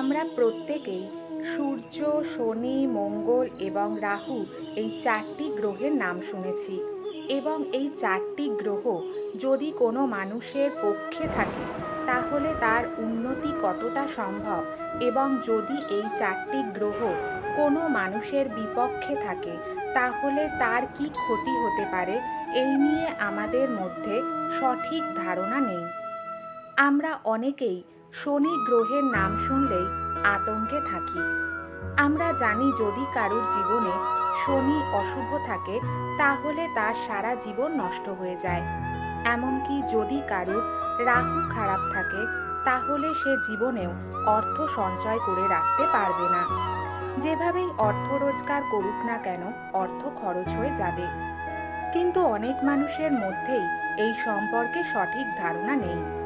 আমরা প্রত্যেকেই সূর্য, শনি, মঙ্গল এবং রাহু এই চারটি গ্রহের নাম শুনেছি এবং এই চারটি গ্রহ যদি কোনো মানুষের পক্ষে থাকে, তাহলে তার উন্নতি কতটা সম্ভব এবং যদি এই চারটি গ্রহ কোনো মানুষের বিপক্ষে থাকে, তাহলে তার কি ক্ষতি হতে পারে? এই নিয়ে আমাদের মধ্যে সঠিক ধারণা নেই। আমরা অনেকেই শনি গ্রহের নাম শুনলেই আতঙ্কে থাকি। আমরা জানি যদি কারুর জীবনে শনি অশুভ থাকে, তাহলে তার সারা জীবন নষ্ট হয়ে যায়। এমনকি যদি কারুর রাহু খারাপ থাকে, তাহলে সে জীবনেও অর্থ সঞ্চয় করে রাখতে পারবে না। যেভাবেই অর্থ রোজগার করুক না কেন, অর্থ খরচ হয়ে যাবে। কিন্তু অনেক মানুষের মধ্যেই এই সম্পর্কে সঠিক ধারণা নেই।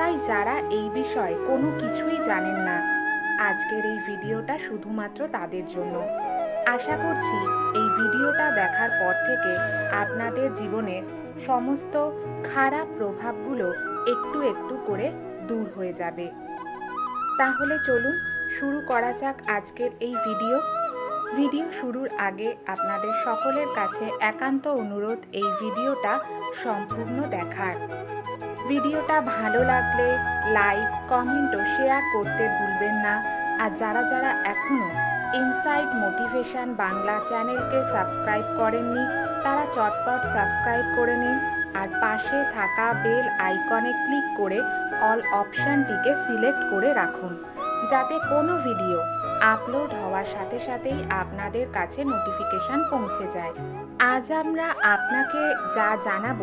তাই যারা এই বিষয়ে কোনো কিছুই জানেন না, আজকের এই ভিডিওটা শুধুমাত্র তাদের জন্য। আশা করছি এই ভিডিওটা দেখার পর থেকে আপনাদের জীবনের সমস্ত খারাপ প্রভাবগুলো একটু একটু করে দূর হয়ে যাবে। তাহলে চলুন শুরু করা যাক আজকের এই ভিডিও। ভিডিও শুরুর আগে আপনাদের সকলের কাছে একান্ত অনুরোধ এই ভিডিওটা সম্পূর্ণ দেখার। ভিডিওটা ভালো লাগলে লাইক, কমেন্ট ও শেয়ার করতে ভুলবেন না। আর যারা যারা এখনও ইনসাইড মোটিভেশন বাংলা চ্যানেলকে সাবস্ক্রাইব করেননি, তারা চটপট সাবস্ক্রাইব করে নিন। আর পাশে থাকা বেল আইকনে ক্লিক করে অল অপশানটিকে সিলেক্ট করে রাখুন। যাতে কোনো ভিডিও আপলোড হওয়ার সাথে সাথেই আপনাদের কাছে নোটিফিকেশন পৌঁছে যায়। আজ আমরা আপনাকে যা জানাব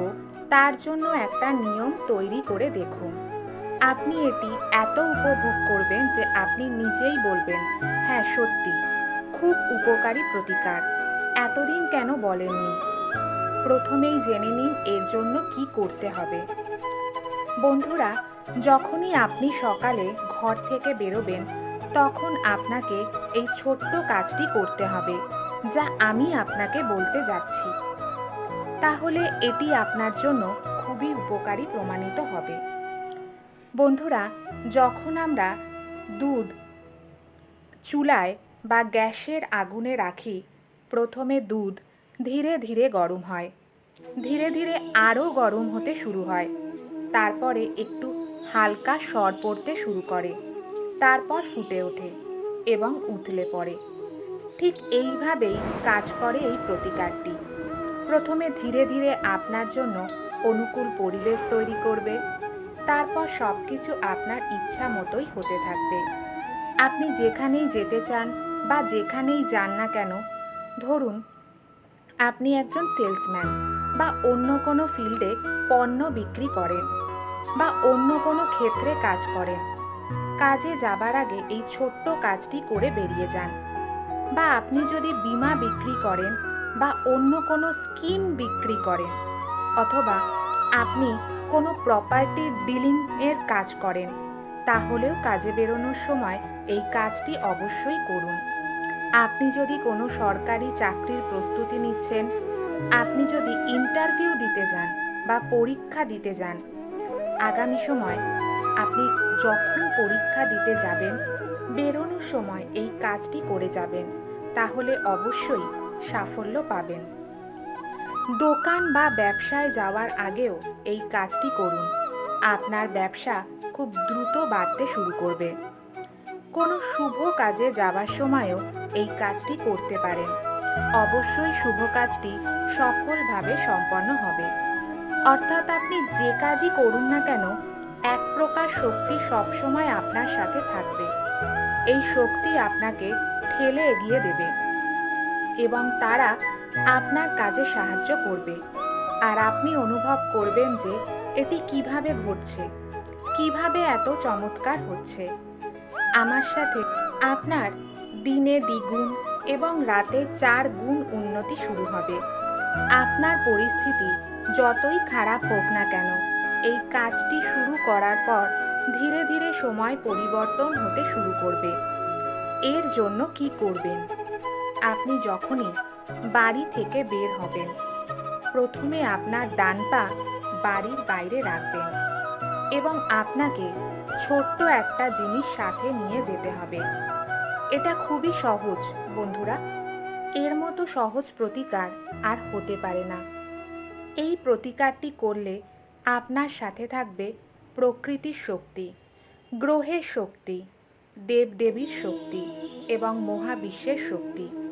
তার জন্য একটা নিয়ম তৈরি করে দেখুন। আপনি এটি এত উপভোগ করবেন যে আপনি নিজেই বলবেন হ্যাঁ সত্যি, খুব উপকারী প্রতিকার। এতদিন কেন বলেননি? প্রথমেই জেনে নিন এর জন্য কি করতে হবে। বন্ধুরা, যখনই আপনি সকালে ঘর থেকে বেরোবেন, তখন আপনাকে এই ছোট্ট কাজটি করতে হবে, যা আমি আপনাকে বলতে যাচ্ছি। তাহলে এটি আপনার জন্য খুবই উপকারী প্রমাণিত হবে। বন্ধুরা, যখন আমরা দুধ চুলায় বা গ্যাসের আগুনে রাখি, প্রথমে দুধ ধীরে ধীরে গরম হয়। ধীরে ধীরে আরও গরম হতে শুরু হয়। তারপরে একটু হালকা সর পড়তে শুরু করে। তারপর ফুটে ওঠে এবং উতলে পড়ে। ঠিক এইভাবেই কাজ করে এই প্রতিকারটি। প্রথমে ধীরে ধীরে আপনার জন্য অনুকূল পরিবেশ তৈরি করবে। তারপর সব কিছু আপনার ইচ্ছা মতোই হতে থাকবে। আপনি যেখানেই যেতে চান বা যেখানেই যান না কেন, ধরুন, আপনি একজন সেলসম্যান বা অন্য কোনো ফিল্ডে পণ্য বিক্রি করেন বা অন্য কোনো ক্ষেত্রে কাজ করেন। কাজে যাবার আগে এই ছোট্ট কাজটি করে বেরিয়ে যান। বা আপনি যদি বীমা বিক্রি করেন বা অন্য কোনো স্কিম বিক্রি করেন, অথবা আপনি কোনো প্রপার্টির ডিলিং এর কাজ করেন, তাহলেও কাজে বেরোনোর সময় এই কাজটি অবশ্যই করুন। আপনি যদি কোনো সরকারি চাকরির প্রস্তুতি নিচ্ছেন, আপনি যদি ইন্টারভিউ দিতে যান বা পরীক্ষা দিতে যান, আগামী সময় আপনি যখন পরীক্ষা দিতে যাবেন, বেরোনোর সময় এই কাজটি করে যাবেন, তাহলে অবশ্যই সাফল্য পাবেন। দোকান বা ব্যবসায় যাওয়ার আগেও এই কাজটি করুন। আপনার ব্যবসা খুব দ্রুত বাড়তে শুরু করবে। কোনো শুভ কাজে যাওয়ার সময়ও এই কাজটি করতে পারেন। অবশ্যই শুভ কাজটি সফলভাবে সম্পন্ন হবে। অর্থাৎ আপনি যে কাজই করুন না কেন, এক প্রকার শক্তি সবসময় আপনার সাথে থাকবে। এই শক্তি আপনাকে ঠেলে এগিয়ে দেবে। এবং তারা আপনার কাজে সাহায্য করবে। আর আপনি অনুভব করবেন যে এটি কীভাবে ঘটছে, কীভাবে এত চমৎকার হচ্ছে। আমার সাথে আপনার দিনে দ্বিগুণ এবং রাতে চার গুণ উন্নতি শুরু হবে। আপনার পরিস্থিতি যতই খারাপ হোক না কেন, এই কাজটি শুরু করার পর ধীরে ধীরে সময় পরিবর্তন হতে শুরু করবে। এর জন্য কি করবেন? আপনি যখনই বাড়ি থেকে বের হবেন, প্রথমে আপনার ডান পা বাড়ির বাইরে রাখবেন এবং আপনাকে ছোট্ট একটা জিনিস সাথে নিয়ে যেতে হবে। এটা খুবই সহজ, বন্ধুরা। এর মতো সহজ প্রতিকার আর হতে পারে না। এই প্রতিকারটি করলে আপনার সাথে থাকবে প্রকৃতির শক্তি, গ্রহের শক্তি, দেবদেবীর শক্তি এবং মহাবিশ্বের শক্তি।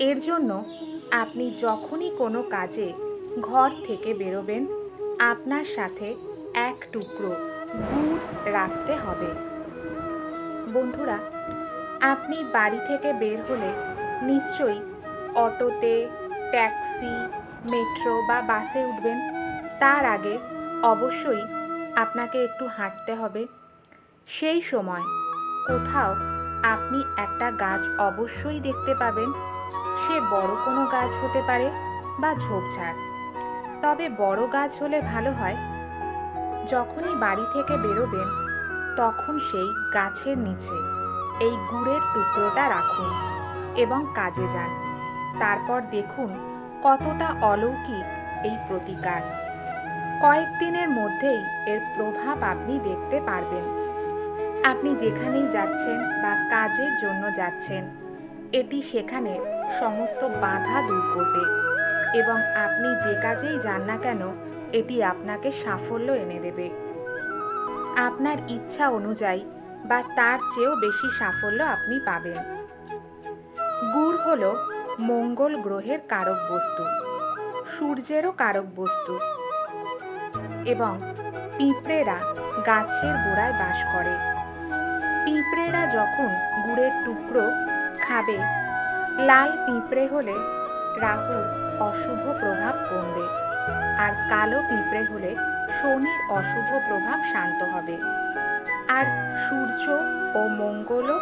এর জন্য আপনি যখনই কোনো কাজে ঘর থেকে বেরোবেন, আপনার সাথে এক টুকরো গুড় রাখতে হবে। বন্ধুরা, আপনি বাড়ি থেকে বের হলে নিশ্চয়ই অটোতে, ট্যাক্সি, মেট্রো বা বাসে উঠবেন। তার আগে অবশ্যই আপনাকে একটু হাঁটতে হবে। সেই সময় কোথাও আপনি একটা গাছ অবশ্যই দেখতে পাবেন। সে বড় কোনো গাছ হতে পারে বা ঝোপঝাড় তবে বড় গাছ হলে ভালো হয়। যখনই বাড়ি থেকে বেরোবেন, তখন সেই গাছের নিচে এই গুড়ের টুকরোটা রাখুন এবং কাজে যান। তারপর দেখুন কতটা অলৌকিক এই প্রতিকার। কয়েকদিনের মধ্যেই এর প্রভাব আপনি দেখতে পারবেন। আপনি যেখানেই যাচ্ছেন বা কাজের জন্য যাচ্ছেন এটি সেখানে সমস্ত বাধা দূর করবে। এবং আপনি যে কাজেই যান না কেন, এটি আপনাকে সাফল্য এনে দেবে। আপনার ইচ্ছা অনুযায়ী বা তার চেয়েও বেশি সাফল্য আপনি পাবেন। গুড় হল মঙ্গল গ্রহের কারক বস্তু, সূর্যেরও কারক বস্তু এবং পিঁপড়েরা গাছের গোড়ায় বাস করে। পিঁপড়েরা যখন গুড়ের টুকরো খাবে। লাল পিঁপড়ে হলে রাহুর অশুভ প্রভাব কমবে আর কালো পিঁপড়ে হলে শনির অশুভ প্রভাব শান্ত হবে। আর সূর্য ও মঙ্গলও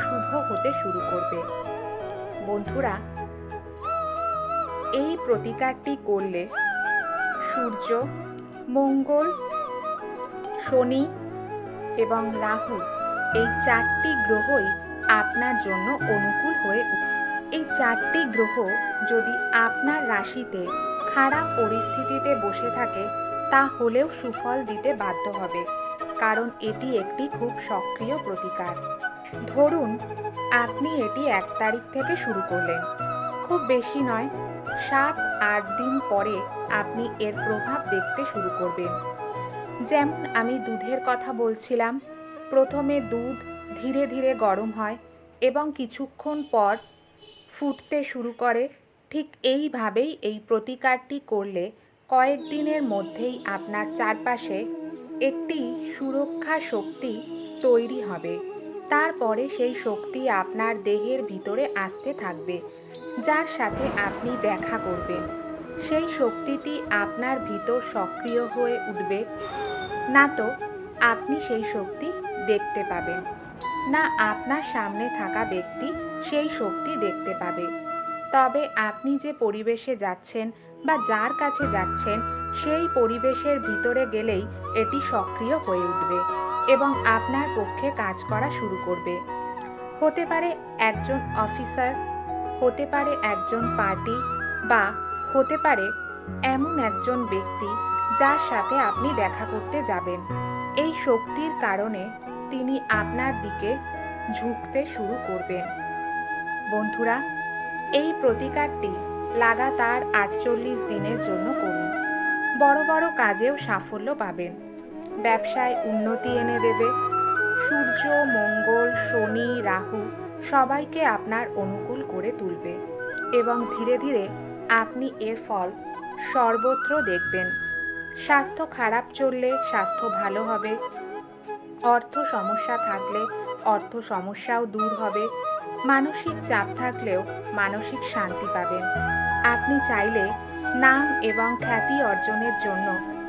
শুভ হতে শুরু করবে। বন্ধুরা, এই প্রতিকারটি করলে সূর্য, মঙ্গল, শনি এবং রাহু এই চারটি গ্রহই আপনার জন্য অনুকূল হয়ে এই চারটি গ্রহ যদি আপনার রাশিতে খারাপ পরিস্থিতিতে বসে থাকে তা হলেও সুফল দিতে বাধ্য হবে, কারণ এটি একটি খুব সক্রিয় প্রতিকার। ধরুন, আপনি এটি এক তারিখ থেকে শুরু করলেন। খুব বেশি নয়, সাত, আট দিন পরে আপনি এর প্রভাব দেখতে শুরু করবেন। যেমন আমি দুধের কথা বলছিলাম, প্রথমে দুধ ধীরে ধীরে গরম হয় এবং কিছুক্ষণ পর ফুটতে শুরু করে। ঠিক এইভাবেই এই প্রতিকারটি করলে কয়েকদিনের মধ্যেই আপনার চারপাশে একটি সুরক্ষা শক্তি তৈরি হবে। তারপরে সেই শক্তি আপনার দেহের ভিতরে আসতে থাকবে, যার সাথে আপনি দেখা করবেন। সেই শক্তিটি আপনার ভিতর সক্রিয় হয়ে উঠবে, না তো আপনি সেই শক্তি দেখতে পাবেন। না আপনার সামনে থাকা ব্যক্তি সেই শক্তি দেখতে পাবে। তবে আপনি যে পরিবেশে যাচ্ছেন বা যার কাছে যাচ্ছেন, সেই পরিবেশের ভিতরে গেলেই এটি সক্রিয় হয়ে উঠবে এবং আপনার পক্ষে কাজ করা শুরু করবে। হতে পারে একজন অফিসার, হতে পারে একজন পার্টি বা হতে পারে এমন একজন ব্যক্তি যার সাথে আপনি দেখা করতে যাবেন। এই শক্তির কারণে তিনি আপনার দিকে ঝুঁকতে শুরু করবেন। বন্ধুরা, এই প্রতিকারটি লাগাতার আটচল্লিশ দিনের জন্য করুন। বড় বড় কাজেও সাফল্য পাবেন। ব্যবসায় উন্নতি এনে দেবে। সূর্য, মঙ্গল, শনি, রাহু সবাইকে আপনার অনুকূল করে তুলবে এবং ধীরে ধীরে আপনি এর ফল সর্বত্র দেখবেন। স্বাস্থ্য খারাপ চললে স্বাস্থ্য ভালো হবে। অর্থ সমস্যা থাকলে অর্থ সমস্যাও দূর হবে। মানসিক চাপ থাকলেও মানসিক শান্তি পাবেন। আপনি চাইলে নাম এবং খ্যাতি অর্জনের জন্য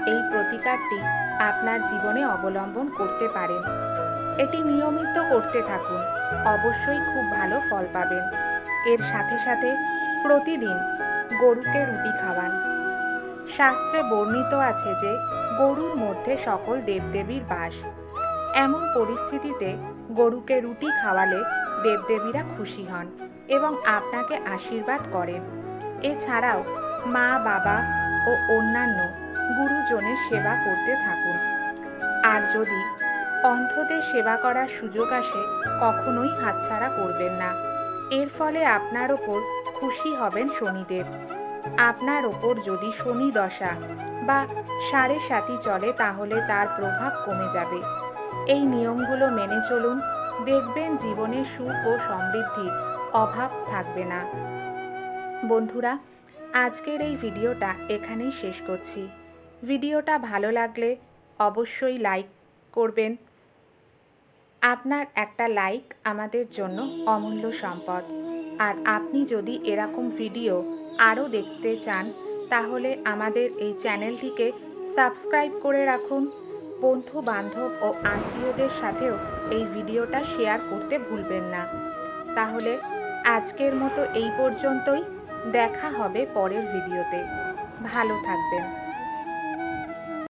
এই প্রতিকারটি আপনার জীবনে অবলম্বন করতে পারেন। এটি নিয়মিত করতে থাকুন, অবশ্যই খুব ভালো ফল পাবেন। এর সাথে সাথে প্রতিদিন গরুকে রুটি খাওয়ান। শাস্ত্রে বর্ণিত আছে যে, গরুর মধ্যে সকল দেবদেবীর বাস। এমন পরিস্থিতিতে গরুকে রুটি খাওয়ালে দেবদেবীরা খুশি হন এবং আপনাকে আশীর্বাদ করেন। এছাড়াও মা, বাবা ও অন্যান্য গুরুজনের সেবা করতে থাকুন। আর যদি অন্ধদের সেবা করার সুযোগ আসে, কখনোই হাতছাড়া করবেন না। এর ফলে আপনার ওপর খুশি হবেন শনিদেব। আপনার ওপর যদি শনি দশা বা সাড়ে সাতি চলে, তাহলে তার প্রভাব কমে যাবে। এই নিয়মগুলো মেনে চলুন। দেখবেন জীবনে সুখ ও সমৃদ্ধির অভাব থাকবে না। বন্ধুরা, আজকের এই ভিডিওটা এখানেই শেষ করছি। ভিডিওটা ভালো লাগলে অবশ্যই লাইক করবেন। আপনার একটা লাইক আমাদের জন্য অমূল্য সম্পদ। আর আপনি যদি এরকম ভিডিও আরও দেখতে চান, তাহলে আমাদের এই চ্যানেলটিকে সাবস্ক্রাইব করে রাখুন। বন্ধু বান্ধব ও আত্মীয়দের সাথেও এই ভিডিওটা শেয়ার করতে ভুলবেন না। তাহলে আজকের মতো এই পর্যন্তই। দেখা হবে পরের ভিডিওতে। ভালো থাকবেন।